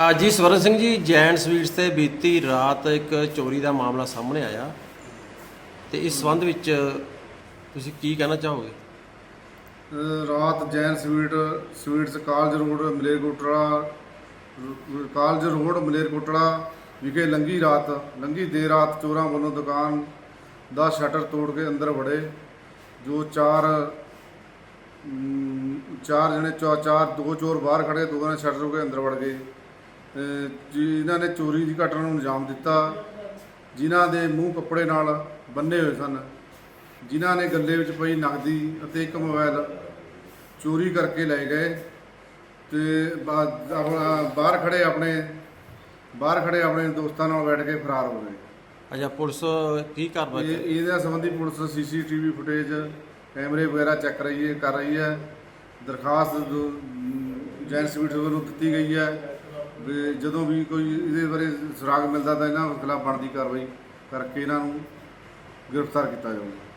ਆ ਜੀ ਸਵਰਨ ਸਿੰਘ ਜੀ, ਜੈਨ ਸਵੀਟਸ ਤੇ ਬੀਤੀ ਰਾਤ ਇੱਕ ਚੋਰੀ ਦਾ ਮਾਮਲਾ ਸਾਹਮਣੇ ਆਇਆ। ਤੇ ਇਸ ਸੰਬੰਧ ਵਿੱਚ ਤੁਸੀਂ ਕੀ ਕਹਿਣਾ ਚਾਹੋਗੇ? ਰਾਤ Jain sweet, sweets college road Malerkotla college road Malerkotla ਵਿਖੇ ਲੰਗੀ ਰਾਤ ਲੰਗੀ ਦੇਰ ਰਾਤ ਚੋਰਾਂ ਵੱਲੋਂ ਦੁਕਾਨ ਦਾ ਸ਼ਟਰ ਤੋੜ ਕੇ ਅੰਦਰ ਵੜੇ, ਜੋ ਚਾਰ ਚਾਰ ਜਣੇ ਚਾਰ, ਦੋ ਚੋਰ ਬਾਹਰ ਖੜੇ ਦੋ ਨੇ ਸ਼ਟਰ ਤੋੜ ਕੇ ਅੰਦਰ ਵੜ ਗਏ। ਜਿਨ੍ਹਾਂ ਨੇ ਚੋਰੀ ਦੀ ਘਟਨਾ ਨੂੰ ਅੰਜਾਮ ਦਿੱਤਾ। ਜਿਨ੍ਹਾਂ ਦੇ ਮੂੰਹ ਕੱਪੜੇ ਨਾਲ ਬੰਨੇ ਹੋਏ ਸਨ। ਜਿਨ੍ਹਾਂ ਨੇ ਗੱਲੇ ਵਿੱਚ ਪਈ ਨਕਦੀ ਅਤੇ ਇੱਕ ਮੋਬਾਈਲ ਚੋਰੀ ਕਰਕੇ ਲੈ ਗਏ ਤੇ ਬਾਹਰ ਖੜੇ ਆਪਣੇ ਬਾਹਰ ਖੜੇ ਆਪਣੇ ਦੋਸਤਾਂ ਨਾਲ ਬੈਠ ਕੇ ਫਰਾਰ ਹੋ ਗਏ। ਅੱਛਾ ਪੁਲਿਸ ਕੀ ਕਾਰਵਾਈ ਇਹ ਇਹਦੇ ਸੰਬੰਧੀ ਪੁਲਿਸ ਸੀਸੀਟੀਵੀ ਫੁਟੇਜ ਕੈਮਰੇ ਵਗੈਰਾ ਚੈੱਕ ਰਹੀ ਹੈ ਕਰ ਰਹੀ ਹੈ। ਦਰਖਾਸਤ ਜੈਨ ਸਵੀਟ ਵੱਲੋਂ ਦਿੱਤੀ ਗਈ ਹੈ। ਵੀ ਜਦੋਂ ਵੀ ਕੋਈ ਇਹਦੇ ਬਾਰੇ ਸੁਰਾਗ ਮਿਲਦਾ ਤਾਂ ਇਹਨਾਂ ਖਿਲਾਫ ਬਣਦੀ ਕਾਰਵਾਈ ਕਰਕੇ ਇਹਨਾਂ ਨੂੰ ਗ੍ਰਿਫਤਾਰ ਕੀਤਾ ਜਾਊਗਾ।